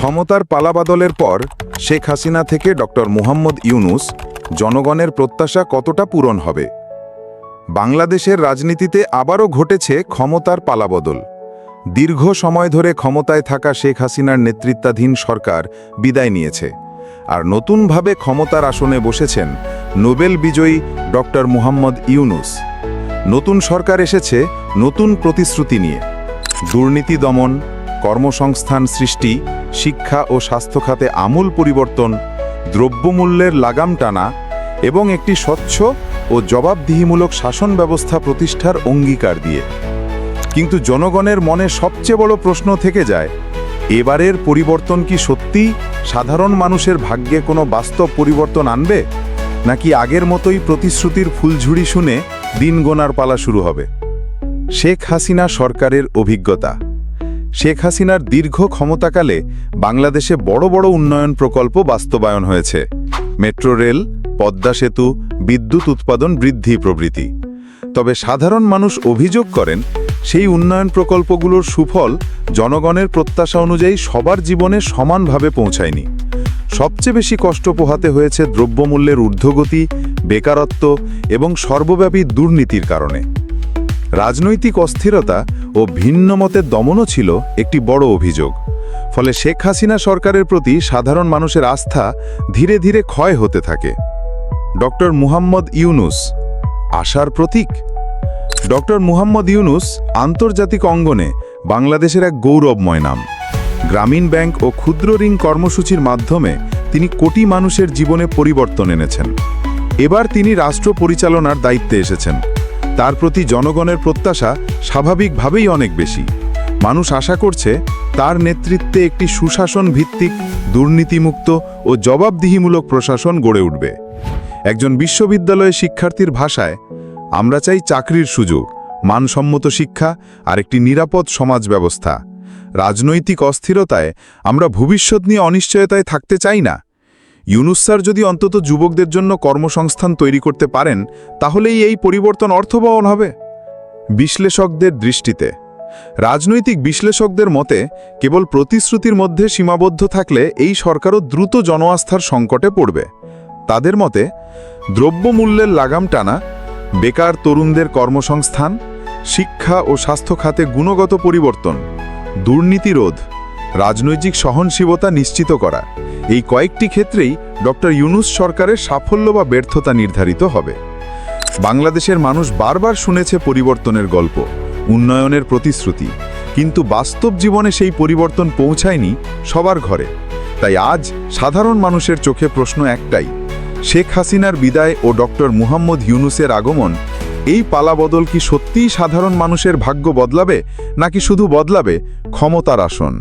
ক্ষমতার পালাবাদলের পর শেখ হাসিনা থেকে ডক্টর মুহাম্মদ ইউনুস জনগণের প্রত্যাশা কতটা পূরণ হবে? বাংলাদেশের রাজনীতিতে আবারও ঘটেছে ক্ষমতার পালাবদল। দীর্ঘ সময় ধরে ক্ষমতায় থাকা শেখ হাসিনার নেতৃত্বাধীন সরকার বিদায় নিয়েছে আর নতুনভাবে ক্ষমতার আসনে বসেছেন নোবেল বিজয়ী ডক্টর মুহাম্মদ ইউনুস। নতুন সরকার এসেছে নতুন প্রতিশ্রুতি নিয়ে। দুর্নীতি দমন, কর্মসংস্থান সৃষ্টি শিক্ষা ও স্বাস্থ্য খাতে আমূল পরিবর্তন, দ্রব্যমূল্যের লাগাম টানা এবং একটি স্বচ্ছ ও জবাবদিহিমূলক শাসন ব্যবস্থা প্রতিষ্ঠার অঙ্গীকার দিয়ে। কিন্তু জনগণের মনে সবচেয়ে বড় প্রশ্ন থেকে যায়, এবারের পরিবর্তন কি সত্যিই সাধারণ মানুষের ভাগ্যে কোনো বাস্তব পরিবর্তন আনবে, নাকি আগের মতোই প্রতিশ্রুতির ফুলঝুড়ি শুনে দিন গোনার পালা শুরু হবে? শেখ হাসিনা সরকারের অভিজ্ঞতা। শেখ হাসিনার দীর্ঘ ক্ষমতাকালে বাংলাদেশে বড় বড় উন্নয়ন প্রকল্প বাস্তবায়ন হয়েছে। মেট্রো রেল, পদ্মা সেতু, বিদ্যুৎ উৎপাদন বৃদ্ধি প্রভৃতি। তবে সাধারণ মানুষ অভিযোগ করেন, সেই উন্নয়ন প্রকল্পগুলোর সুফল জনগণের প্রত্যাশা অনুযায়ী সবার জীবনে সমানভাবে পৌঁছায়নি। সবচেয়ে বেশি কষ্ট পোহাতে হয়েছে দ্রব্যমূল্যের ঊর্ধ্বগতি, বেকারত্ব এবং সর্বব্যাপী দুর্নীতির কারণে। রাজনৈতিক অস্থিরতা ও ভিন্ন মতের দমনও ছিল একটি বড় অভিযোগ। ফলে শেখ হাসিনা সরকারের প্রতি সাধারণ মানুষের আস্থা ধীরে ধীরে ক্ষয় হতে থাকে। ডক্টর মুহাম্মদ ইউনুস, আশার প্রতীক? ডক্টর মুহাম্মদ ইউনুস আন্তর্জাতিক অঙ্গনে বাংলাদেশের এক গৌরবময় নাম। গ্রামীণ ব্যাংক ও ক্ষুদ্র ঋণ কর্মসূচির মাধ্যমে তিনি কোটি মানুষের জীবনে পরিবর্তন এনেছেন। এবার তিনি রাষ্ট্র পরিচালনার দায়িত্বে এসেছেন। তার প্রতি জনগণের প্রত্যাশা স্বাভাবিকভাবেই অনেক বেশি। মানুষ আশা করছে তার নেতৃত্বে একটি সুশাসন ভিত্তিক দুর্নীতিমুক্ত ও জবাবদিহিমূলক প্রশাসন গড়ে উঠবে। একজন বিশ্ববিদ্যালয়ে শিক্ষার্থীর ভাষায়, আমরা চাই চাকরির সুযোগ, মানসম্মত শিক্ষা আর একটি নিরাপদ সমাজ ব্যবস্থা রাজনৈতিক অস্থিরতায় আমরা ভবিষ্যৎ নিয়ে অনিশ্চয়তায় থাকতে চাই না। ইউনুস স্যার যদি অন্তত যুবকদের জন্য কর্মসংস্থান তৈরি করতে পারেন, তাহলেই এই পরিবর্তন অর্থবহন হবে। বিশ্লেষকদের দৃষ্টিতে, রাজনৈতিক বিশ্লেষকদের মতে, কেবল প্রতিশ্রুতির মধ্যে সীমাবদ্ধ থাকলে এই সরকারও দ্রুত জনআস্থার সংকটে পড়বে। তাদের মতে, দ্রব্যমূল্যের লাগাম টানা, বেকার তরুণদের কর্মসংস্থান, শিক্ষা ও স্বাস্থ্য খাতে গুণগত পরিবর্তন, দুর্নীতি রোধ, রাজনৈতিক সহনশীলতা নিশ্চিত করা এই কয়েকটি ক্ষেত্রেই ডক্টর ইউনুস সরকারের সাফল্য বা ব্যর্থতা নির্ধারিত হবে। বাংলাদেশের মানুষ বারবার শুনেছে পরিবর্তনের গল্প, উন্নয়নের প্রতিশ্রুতি। কিন্তু বাস্তব জীবনে সেই পরিবর্তন পৌঁছায়নি সবার ঘরে। তাই আজ সাধারণ মানুষের চোখে প্রশ্ন একটাই, শেখ হাসিনার বিদায় ও ডক্টর মুহাম্মদ ইউনুসের আগমন, এই পালাবদল কি সত্যিই সাধারণ মানুষের ভাগ্য বদলাবে নাকি শুধু বদলাবে ক্ষমতার আসন?